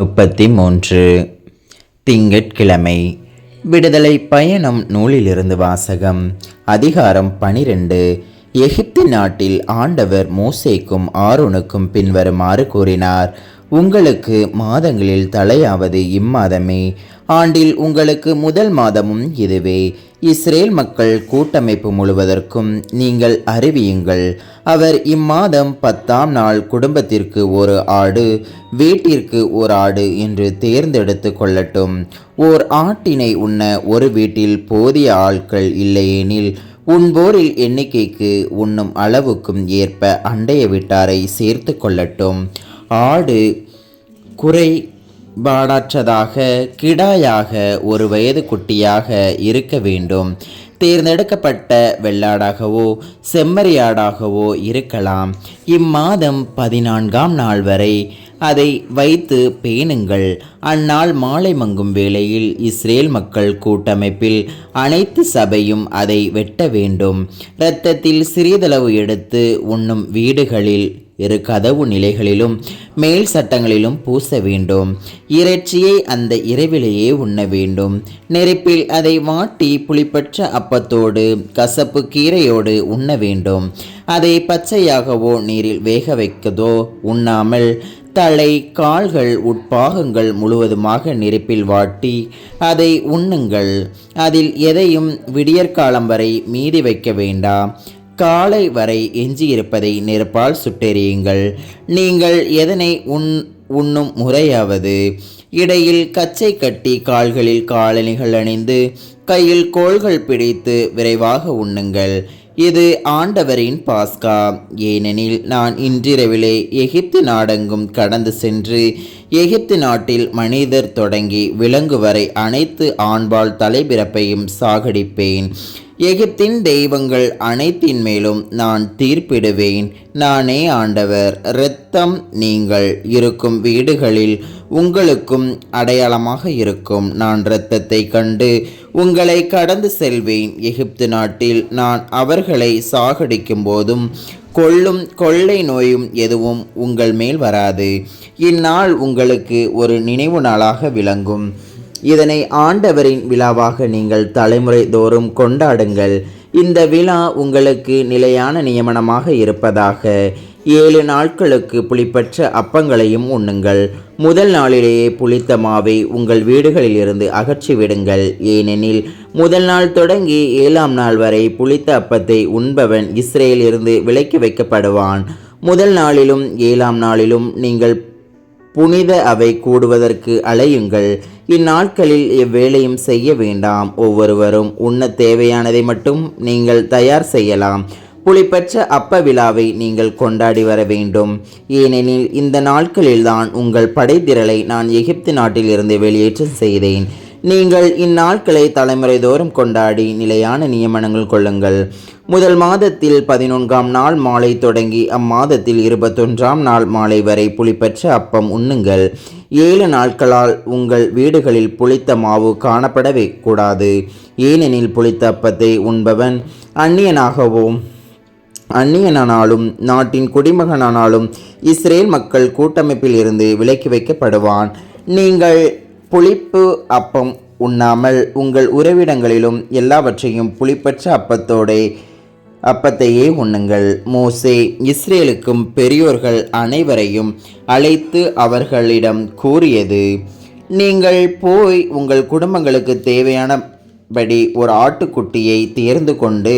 முப்பத்தி மூன்று திங்கட்கிழமை. விடுதலை பயணம் நூலிலிருந்து வாசகம். அதிகாரம் பனிரெண்டு. எகிப்து நாட்டில் ஆண்டவர் மோசேக்கும் ஆரோனுக்கும் பின்வருமாறு கூறினார் உங்களுக்கு மாதங்களில் தலையாவது இம்மாதமே. ஆண்டில் உங்களுக்கு முதல் மாதமும் இதுவே. இஸ்ரேல் மக்கள் கூட்டமைப்பு முழுவதற்கும் நீங்கள் அறிவியுங்கள். அவர் இம்மாதம் பத்தாம் நாள் குடும்பத்திற்கு ஒரு ஆடு வீட்டிற்கு ஒரு ஆடு என்று தேர்ந்தெடுத்து கொள்ளட்டும். ஓர் ஆட்டினை உண்ண ஒரு வீட்டில் போதிய ஆட்கள் இல்லையெனில் உண்போரில் எண்ணிக்கைக்கு உண்ணும் அளவுக்கும் ஏற்ப அண்டைய வீட்டாரை சேர்த்து கொள்ளட்டும். ஆடு பாடாற்றதாக கிடாயாக ஒரு வயது குட்டியாக இருக்க வேண்டும். தேர்ந்தெடுக்கப்பட்ட வெள்ளாடாகவோ செம்மறியாடாகவோ இருக்கலாம். இம்மாதம் பதினான்காம் நாள் வரை அதை வைத்து பேணுங்கள். அந்நாள் மாலை மங்கும் வேளையில் இஸ்ரேல் மக்கள் கூட்டமைப்பில் அனைத்து சபையும் அதை வெட்ட வேண்டும். இரத்தத்தில் சிறிதளவு எடுத்து உண்ணும் வீடுகளில் இரு கதவு நிலைகளிலும் மேல் சட்டங்களிலும் பூச வேண்டும். இறைச்சியை அந்த இரவிலேயே உண்ண வேண்டும். நெருப்பில் அதை வாட்டி புளிப்பற்ற அப்பத்தோடு கசப்பு கீரையோடு உண்ண வேண்டும். அதை பச்சையாகவோ நீரில் வேக வைக்கதோ உண்ணாமல் தலை கால்கள் உட்பாகங்கள் முழுவதுமாக நெருப்பில் வாட்டி அதை உண்ணுங்கள். அதில் எதையும் விடியற்காலம் வரை மீதி வைக்க வேண்டாம். காலை வரை எஞ்சியிருப்பதை நெருப்பால் சுட்டெறியுங்கள். நீங்கள் எதனை உண் உண்ணும் முறையாவது? இடையில் கச்சை கட்டி கால்களில் காலணிகள் அணிந்து கையில் கோள்கள் பிடித்து விரைவாக உண்ணுங்கள். இது ஆண்டவரின் பாஸ்கா. ஏனெனில் நான் இன்றிரவிலே எகிப்து நாடெங்கும் கடந்து சென்று எகிப்து நாட்டில் மனிதர் தொடங்கி விலங்கு வரை அனைத்து ஆண்பால் தலைபிறப்பையும் சாகடிப்பேன். எகிப்தின் தெய்வங்கள் அனைத்தின் மேலும் நான் தீர்ப்பிடுவேன். நானே ஆண்டவர். இரத்தம் நீங்கள் இருக்கும் வீடுகளில் உங்களுக்கும் அடையாளமாக இருக்கும். நான் இரத்தத்தை கண்டு உங்களை கடந்து செல்வேன். எகிப்து நாட்டில் நான் அவர்களை சாகடிக்கும் போதும் கொள்ளும் கொள்ளை நோயும் எதுவும் உங்கள் மேல் வராது. இந்நாள் உங்களுக்கு ஒரு நினைவு நாளாக விளங்கும். இதனை ஆண்டவரின் விழாவாக நீங்கள் தலைமுறை தோறும் கொண்டாடுங்கள். இந்த விழா உங்களுக்கு நிலையான நியமனமாக இருப்பதாக ஏழு நாட்களுக்கு புளிப்பற்ற அப்பங்களையும் உண்ணுங்கள். முதல் நாளிலேயே புளித்த மாவை உங்கள் வீடுகளிலிருந்து அகற்றி விடுங்கள் ஏனெனில் முதல் நாள் தொடங்கி ஏழாம் நாள் வரை புளித்த அப்பத்தை உண்பவன் இஸ்ரேலிருந்து விலக்கி வைக்கப்படுவான். முதல் நாளிலும் ஏழாம் நாளிலும் நீங்கள் புனித அவை கூடுவதற்கு அலையுங்கள். இந்நாட்களில் எவ்வேளையும் செய்ய வேண்டாம். ஒவ்வொருவரும் உண்ண தேவையானதை மட்டும் நீங்கள் தயார் செய்யலாம். புளிப்பற்ற அப்ப விழாவை நீங்கள் கொண்டாடி வர வேண்டும். ஏனெனில் இந்த நாட்களில்தான் உங்கள் படைத்திரளை நான் எகிப்து நாட்டிலிருந்து வெளியேற்றம் செய்தேன். நீங்கள் இந்நாட்களை தலைமுறை தோறும் கொண்டாடி நிலையான நியமனங்கள் கொள்ளுங்கள். முதல் மாதத்தில் பதினொன்றாம் நாள் மாலை தொடங்கி அம்மாதத்தில் இருபத்தொன்றாம் நாள் மாலை வரை புளிப்பற்ற அப்பம் உண்ணுங்கள். ஏழு நாட்களால் உங்கள் வீடுகளில் புளித்த மாவு காணப்படவே கூடாது. ஏனெனில் புளித்த அப்பத்தை உண்பவன் அந்நியனாகவும் அந்நியனானாலும் நாட்டின் குடிமகனானாலும் இஸ்ரேல் மக்கள் கூட்டமைப்பில் இருந்து விலக்கி வைக்கப்படுவான். நீங்கள் புளிப்பு அப்பம் உண்ணாமல் உங்கள் உறவிடங்களிலும் எல்லாவற்றையும் புளிப்பற்ற அப்பத்தோடே அப்பத்தையே உண்ணுங்கள். மோசே இஸ்ரேலுக்கும் பெரியோர்கள் அனைவரையும் அழைத்து அவர்களிடம் கூறியது நீங்கள் போய் உங்கள் குடும்பங்களுக்கு தேவையானபடி ஒரு ஆட்டுக்குட்டியை தேர்ந்து கொண்டு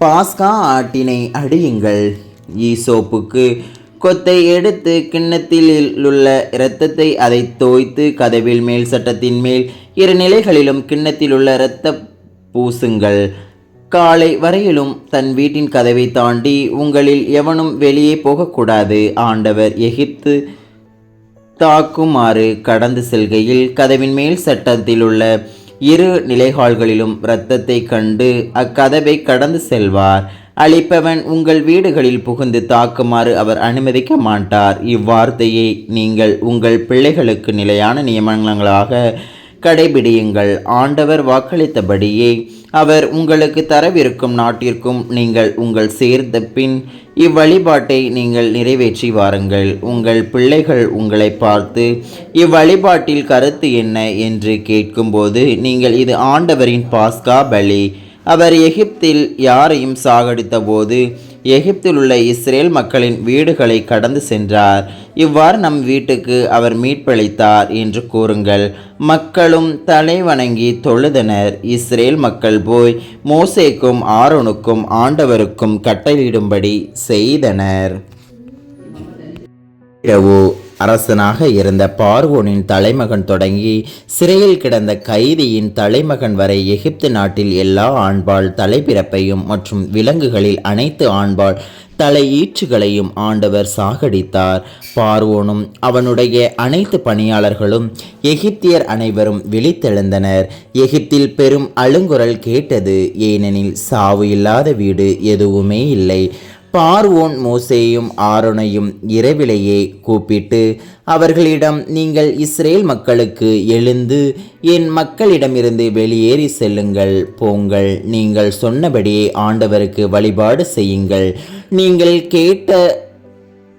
பாஸ்கா ஆட்டினை அடியுங்கள். ஈசோப்புக்கு கொத்தை எடுத்து கிண்ணத்தில் உள்ள இரத்தத்தை அதை தோய்த்து கதவில் மேல் சட்டத்தின் மேல் இரு நிலைகளிலும் கிண்ணத்தில் உள்ள இரத்த பூசுங்கள். காலை வரையிலும் தன் வீட்டின் கதவை தாண்டி உங்களில் எவனும் வெளியே போகக்கூடாது. ஆண்டவர் எகிப்து தாக்குமாறு கடந்து செல்கையில் கதவின் மேல் சட்டத்தில் உள்ள இரு நிலைகால்களிலும் இரத்தத்தை கண்டு அக்கதவை கடந்து செல்வார். அழிப்பவன் உங்கள் வீடுகளில் புகுந்து தாக்குமாறு அவர் அனுமதிக்க மாட்டார் இவ்வார்த்தையை நீங்கள் உங்கள் பிள்ளைகளுக்கு நிலையான நியமனங்களாக கடைபிடியுங்கள். ஆண்டவர் வாக்களித்தபடியே அவர் உங்களுக்கு தரவிருக்கும் நாட்டிற்கும் நீங்கள் உங்கள் சேர்ந்த பின் இவ்வழிபாட்டை நீங்கள் நிறைவேற்றி வாருங்கள். உங்கள் பிள்ளைகள் உங்களை பார்த்து இவ்வழிபாட்டில் கருத்து என்ன என்று கேட்கும்போது நீங்கள் இது ஆண்டவரின் பாஸ்கா பலி. அவர் எகிப்தில் யாரையும் சாகடித்த போது எகிப்தில் உள்ள இஸ்ரேல் மக்களின் வீடுகளை கடந்து சென்றார். இவ்வாறு நம் வீட்டுக்கு அவர் மீட்பளித்தார் என்று கூறுங்கள். மக்களும் தலை வணங்கி தொழுதனர். இஸ்ரேல் மக்கள் போய் மோசேக்கும் ஆரோனுக்கும் ஆண்டவருக்கும் கட்டளையிடும்படி செய்தனர். இரவு. அரசனாக இருந்த பார்வோனின் தலைமகன் தொடங்கி சிறையில் கிடந்த கைதியின் தலைமகன் வரை எகிப்து நாட்டில் எல்லா ஆண்பாள் தலைப்பிறப்பையும் மற்றும் விலங்குகளில் அனைத்து ஆண்பாள் தலையீற்றுகளையும் ஆண்டவர் சாகடித்தார். பார்வோனும் அவனுடைய அனைத்து பணியாளர்களும் எகிப்தியர் அனைவரும் விழித்தெழுந்தனர். எகிப்தில் பெரும் அழுங்குரல் கேட்டது ஏனெனில் சாவு இல்லாத வீடு எதுவுமே இல்லை. பார்வோன் மோசேயும் ஆரோனையும் இரவிலேயே கூப்பிட்டு அவர்களிடம் நீங்கள் இஸ்ரேல் மக்களுக்கு எழுந்து என் மக்களிடமிருந்து வெளியேறி செல்லுங்கள். போங்கள். நீங்கள் சொன்னபடியே ஆண்டவருக்கு வழிபாடு செய்யுங்கள். நீங்கள் கேட்ட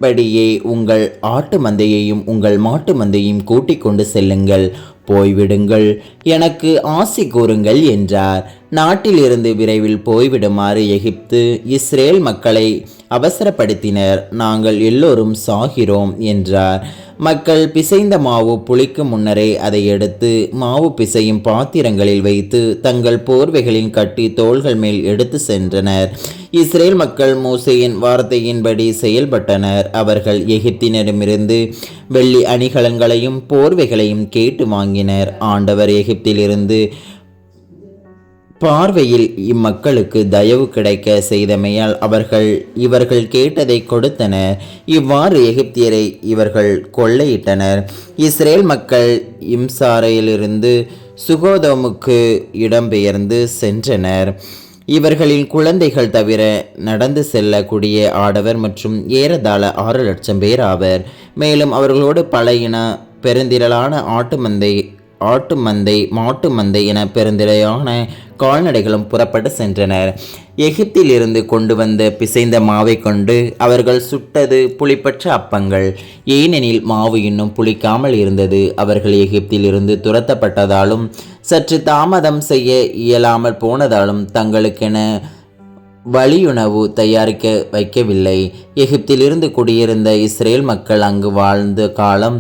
படியே உங்கள் ஆட்டு மந்தையையும் உங்கள் மாட்டு மந்தையும் கூட்டிக் கொண்டு செல்லுங்கள். போய்விடுங்கள். எனக்கு ஆசி கூறுங்கள் என்றார். நாட்டிலிருந்து விரைவில் போய்விடுமாறு எகிப்து இஸ்ரேல் மக்களை அவசரப்படுத்தினர். நாங்கள் எல்லோரும் சாகிறோம் என்றார். மக்கள் பிசைந்த மாவு புளிக்கும் முன்னரே அதை எடுத்து மாவு பிசையும் பாத்திரங்களில் வைத்து தங்கள் போர்வைகளின் கட்டி தோள்கள் மேல் எடுத்து சென்றனர். இஸ்ரேல் மக்கள் மூசையின் வார்த்தையின்படி செயல்பட்டனர். அவர்கள் எகிப்தினரிடமிருந்து வெள்ளி அணிகலன்களையும் போர்வைகளையும் கேட்டு வாங்கினர். ஆண்டவர் எகிப்திலிருந்து பார்வையில் இம்மக்களுக்கு தயவு கிடைக்க செய்தமையால் அவர்கள் இவர்கள் கேட்டதை கொடுத்தனர். இவ்வாறு எகிப்தியரை இவர்கள் கொள்ளையிட்டனர். இஸ்ரேல் மக்கள் இம்சாரையிலிருந்து சுகோதமுக்கு இடம்பெயர்ந்து சென்றனர். இவர்களின் குழந்தைகள் தவிர நடந்து செல்லக்கூடிய ஆடவர் மற்றும் ஏறதாழ ஆறு லட்சம் பேர் ஆவர். மேலும் அவர்களோடு பழையின பெருந்திரளான ஆட்டு மந்தை ஆட்டு மந்தை மாட்டு மந்தை என பெருந்திரையான கால்நடைகளும் புறப்பட்டு சென்றனர். எகிப்திலிருந்து கொண்டு வந்த பிசைந்த மாவை கொண்டு அவர்கள் சுட்டது புளிப்பற்ற அப்பங்கள். ஏனெனில் மாவு இன்னும் புளிக்காமல் இருந்தது. அவர்கள் எகிப்திலிருந்து துரத்தப்பட்டதாலும் சற்று தாமதம் செய்ய இயலாமல் போனதாலும் தங்களுக்கென வழியுணவு தயாரிக்க வைக்கவில்லை. எகிப்திலிருந்து குடியிருந்த இஸ்ரேல் மக்கள் அங்கு வாழ்ந்த காலம்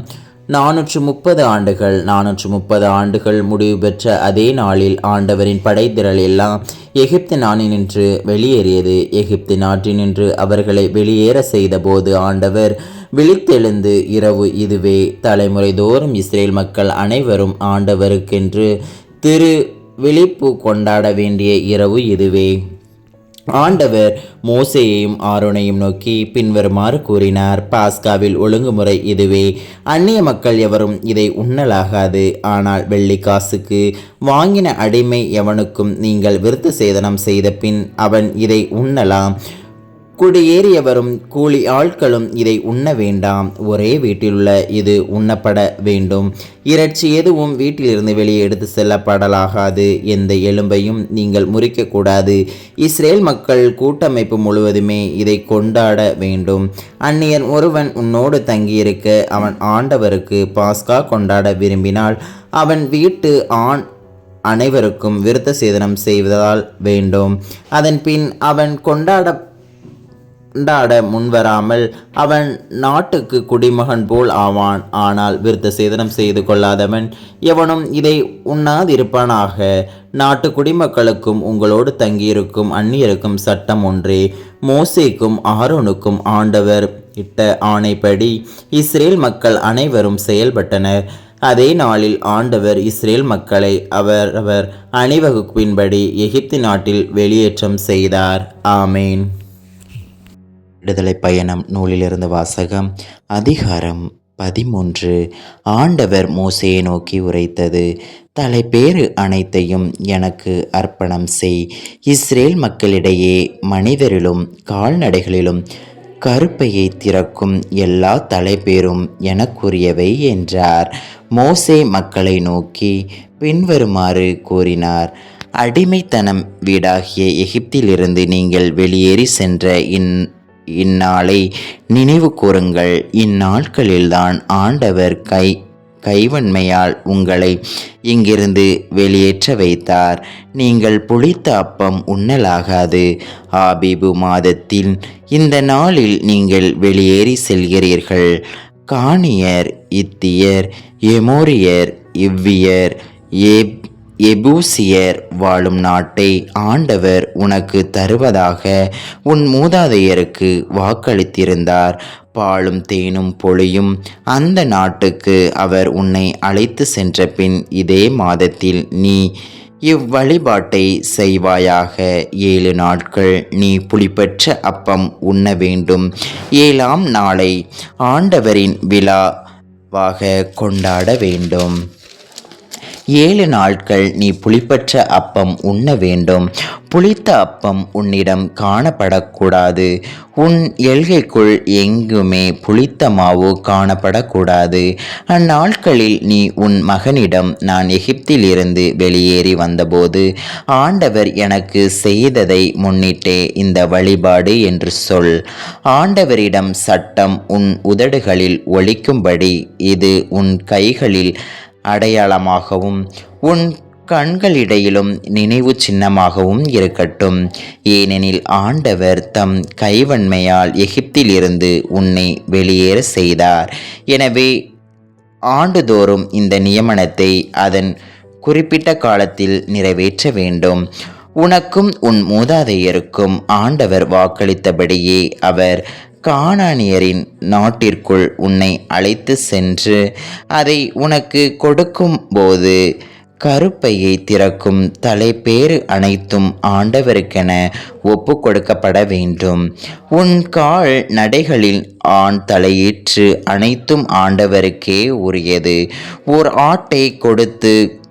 நானூற்று முப்பது ஆண்டுகள் நானூற்று முப்பது ஆண்டுகள் முடிவு பெற்ற அதே நாளில் ஆண்டவரின் படைத்திரள் எல்லாம் எகிப்து நின்று வெளியேறியது. எகிப்து நாட்டினின்று அவர்களை வெளியேற செய்தபோது ஆண்டவர் விழித்தெழுந்து இரவு இதுவே தலைமுறை தோறும் இஸ்ரேல் மக்கள் அனைவரும் ஆண்டவருக்கென்று திரு விழிப்பு கொண்டாட வேண்டிய இரவு இதுவே. ஆண்டவர் மோசையையும் ஆரோனையும் நோக்கி பின்வருமாறு கூறினார். பாஸ்காவில் ஒழுங்குமுறை இதுவே. அந்நிய மக்கள் எவரும் இதை உண்ணலாகாது. ஆனால் வெள்ளி காசுக்கு வாங்கின அடிமை எவனுக்கும் நீங்கள் விருத்த சேதனம் செய்த பின் அவன் இதை உண்ணலாம். குடியேறியவரும் கூலி ஆட்களும் இதை உண்ண வேண்டாம். ஒரே வீட்டிலுள்ள இது உண்ணப்பட வேண்டும். இறைச்சி எதுவும் வீட்டிலிருந்து வெளியே எடுத்து செல்லப்படலாகாது. எந்த எலும்பையும் நீங்கள் முறிக்கக்கூடாது. இஸ்ரேல் மக்கள் கூட்டமைப்பு முழுவதுமே இதை கொண்டாட வேண்டும். அந்நியன் ஒருவன் உன்னோடு தங்கியிருக்க அவன் ஆண்டவருக்கு பாஸ்கா கொண்டாட விரும்பினால் அவன் வீட்டு ஆண் அனைவருக்கும் விருத்த சேதனம் செய்வதால் வேண்டும். அதன் பின் அவன் கொண்டாட கொண்டாட முன்வராமல் அவன் நாட்டுக்கு குடிமகன் போல் ஆவான். ஆனால் விருத்த சேதனம் செய்து கொள்ளாதவன் எவனும் இதை உண்ணாதிருப்பானாக. நாட்டு குடிமக்களுக்கும் உங்களோடு தங்கியிருக்கும் அந்நியருக்கும் சட்டம் ஒன்றே. மோசேக்கும் ஆரோனுக்கும் ஆண்டவர் இட்ட ஆணைப்படி இஸ்ரேல் மக்கள் அனைவரும் செயல்பட்டனர். அதே நாளில் ஆண்டவர் இஸ்ரேல் மக்களை அவர் அவர் அணிவகுப்பின்படி எகிப்து நாட்டில் வெளியேற்றம் செய்தார். ஆமேன். விடுதலை பயணம் நூலிலிருந்து வாசகம் அதிகாரம் பதிமூன்று. ஆண்டவர் மோசையை நோக்கி உரைத்தது தலைப்பேறு அனைத்தையும் எனக்கு அர்ப்பணம் செய். இஸ்ரேல் மக்களிடையே மனிதரிலும் கால்நடைகளிலும் கருப்பையை திறக்கும் எல்லா தலைப்பேரும் எனக்குரியவை என்றார். மோசே மக்களை நோக்கி பின்வருமாறு கூறினார் அடிமைத்தனம் வீடாகிய எகிப்திலிருந்து நீங்கள் வெளியேறி சென்ற இந் இந்நாளை நினைவு கூறுங்கள். இந்நாட்களில்தான் ஆண்டவர் கை கைவன்மையால் உங்களை இங்கிருந்து வெளியேற்ற வைத்தார். நீங்கள் புளித்த அப்பம் உண்ணலாகாது. ஆபிபு மாதத்தில் இந்த நாளில் நீங்கள் வெளியேறி செல்கிறீர்கள். காணியர் இத்தியர் எமோரியர் இவ்வியர் ஏப் எபூசியர் வாழும் நாட்டை ஆண்டவர் உனக்கு தருவதாக உன் மூதாதையருக்கு வாக்களித்திருந்தார். பாலும் தேனும் பொழியும் அந்த நாட்டுக்கு அவர் உன்னை அழைத்து சென்ற பின் இதே மாதத்தில் நீ இவ்வழிபாட்டை செய்வாயாக. ஏழு நாட்கள் நீ புளிப்பற்ற அப்பம் உண்ண வேண்டும். ஏழாம் நாளை ஆண்டவரின் விழாவாக கொண்டாட வேண்டும். ஏழு நாட்கள் நீ புளிப்பற்ற அப்பம் உண்ண வேண்டும். புளித்த அப்பம் உன்னிடம் காணப்படக்கூடாது. உன் எல்கைக்குள் எங்குமே புளித்த மாவு காணப்படக்கூடாது. அந்நாட்களில் நீ உன் மகனிடம் நான் எகிப்திலிருந்து வெளியேறி வந்தபோது ஆண்டவர் எனக்கு செய்ததை முன்னிட்டே இந்த வழிபாடு என்று சொல். ஆண்டவரிடம் சட்டம் உன் உதடுகளில் ஒழிக்கும்படி இது உன் கைகளில் அடையாளமாகவும் உன் கண்களிடையிலும் நினைவு சின்னமாகவும் இருக்கட்டும். ஏனெனில் ஆண்டவர் தம் கைவன்மையால் எகிப்திலிருந்து உன்னை வெளியேற செய்தார். எனவே ஆண்டுதோறும் இந்த நியமனத்தை அதன் குறிப்பிட்ட காலத்தில் நிறைவேற்ற வேண்டும். உனக்கும் உன் மூதாதையருக்கும் ஆண்டவர் வாக்களித்தபடியே அவர் காணானியரின் நாட்டிற்குள் உன்னை அழைத்து சென்று அதை உனக்கு கொடுக்கும் போது கருப்பையை திறக்கும் தலைப்பேறு அனைத்தும் ஆண்டவருக்கென ஒப்பு கொடுக்கப்பட வேண்டும். உன் கால் நடைகளில் ஆண் தலையீற்று அனைத்தும் ஆண்டவருக்கே உரியது. ஓர் ஆட்டை கொடுத்து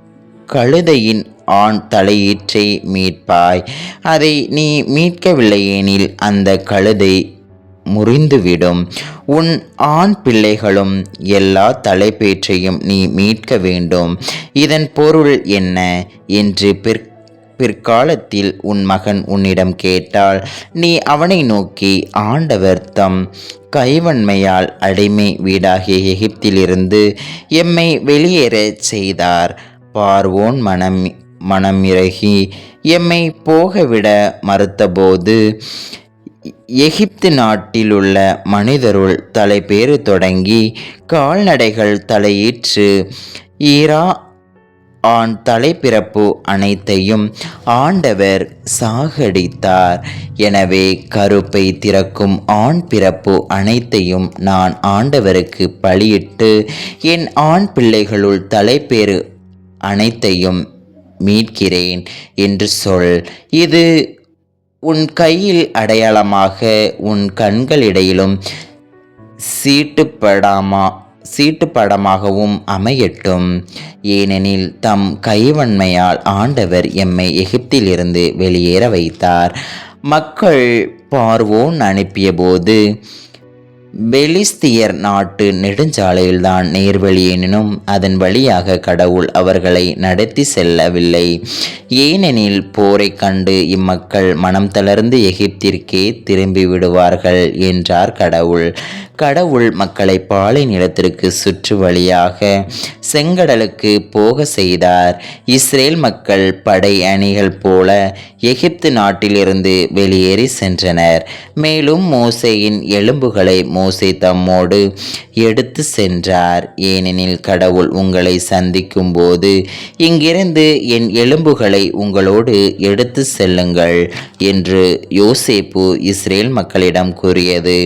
கழுதையின் ஆண் தலையீற்றை மீட்பாய். அதை நீ மீட்கவில்லையெனில் அந்த கழுதை முறிந்துவிடும். உன் ஆண் பிள்ளைகளும் எல்லா தலைப்பேற்றையும் நீ மீட்க வேண்டும். இதன் பொருள் என்ன? என்று பிற் பிற்காலத்தில் உன் மகன் உன்னிடம் கேட்டால் நீ அவனை நோக்கி ஆண்டவர் தம் கைவன்மையால் அடிமை வீடாகிய எகிப்திலிருந்து எம்மை வெளியேறச் செய்தார். பார்வோன் மனம் மனமிறகி எம்மை போகவிட மறுத்தபோது எகிப்து நாட்டில் உள்ள மனிதருள் தலைப்பேறு தொடங்கி கால்நடைகள் தலையீற்று. ஈரா ஆண் தலைப்பிறப்பு அனைத்தையும் ஆண்டவர் சாகடித்தார். எனவே கருப்பை திறக்கும் ஆண் பிறப்பு அனைத்தையும் நான் ஆண்டவருக்கு பலியிட்டு என் ஆண் பிள்ளைகளுள் தலைப்பேறு அனைத்தையும் மீட்கிறேன் என்று சொல். இது உன் கையில் அடையாளமாக உன் கண்களிடையிலும் சீட்டுப்படாமா சீட்டுப்படமாகவும் அமையட்டும். ஏனெனில் தம் கைவன்மையால் ஆண்டவர் எம்மை எகிப்திலிருந்து வெளியேற வைத்தார். மக்கள் பார்வோன் அனுப்பியபோது பெலிஸ்தியர் நாட்டு நெடுஞ்சாலையில்தான் நேர்வழி எனினும் அதன் வழியாக கடவுள் அவர்களை நடத்தி செல்லவில்லை. ஏனெனில் போரை கண்டு இம்மக்கள் மனம் தளர்ந்து எகிப்திற்கே திரும்பி விடுவார்கள் என்றார் கடவுள். கடவுள் மக்களை பாலை நிலத்திற்கு சுற்று வழியாக செங்கடலுக்கு போக செய்தார். இஸ்ரேல் மக்கள் படை அணிகள் போல எகிப்து நாட்டிலிருந்து வெளியேறி சென்றனர். மேலும் மோசையின் எலும்புகளை மோ மோசே தம்மோடு எடுத்து சென்றார். ஏனெனில் கடவுள் உங்களை சந்திக்கும் போது இங்கிருந்து என் எலும்புகளை உங்களோடு எடுத்து செல்லுங்கள் என்று யோசேப்பு இஸ்ரேல் மக்களிடம் கூறியது.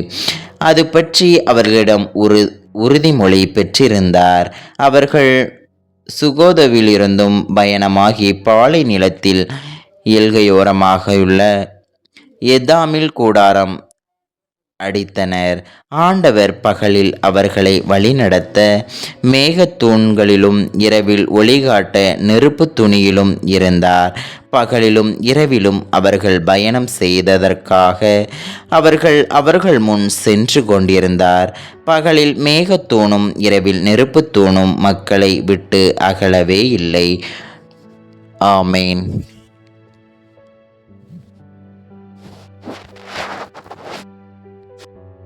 அது பற்றி அவர்களிடம் உறு உறுதிமொழி பெற்றிருந்தார். அவர்கள் சுகோதவிலிருந்தும் பயணமாகி பாலை நிலத்தில் எல்கையோரமாகவுள்ள எதாமில் கூடாரம் அடித்தனர். ஆண்டவர் பகலில் அவர்களை வழிநடத்த மேகத்தூண்களிலும் இரவில் ஒளிகாட்ட நெருப்பு துணியிலும் இருந்தார். பகலிலும் இரவிலும் அவர்கள் பயணம் செய்ததற்காக அவர்கள் அவர்கள் முன் சென்று கொண்டிருந்தார். பகலில் மேகத்தூணும் இரவில் நெருப்புத்தூணும் மக்களை விட்டு அகலவே இல்லை. ஆமேன்.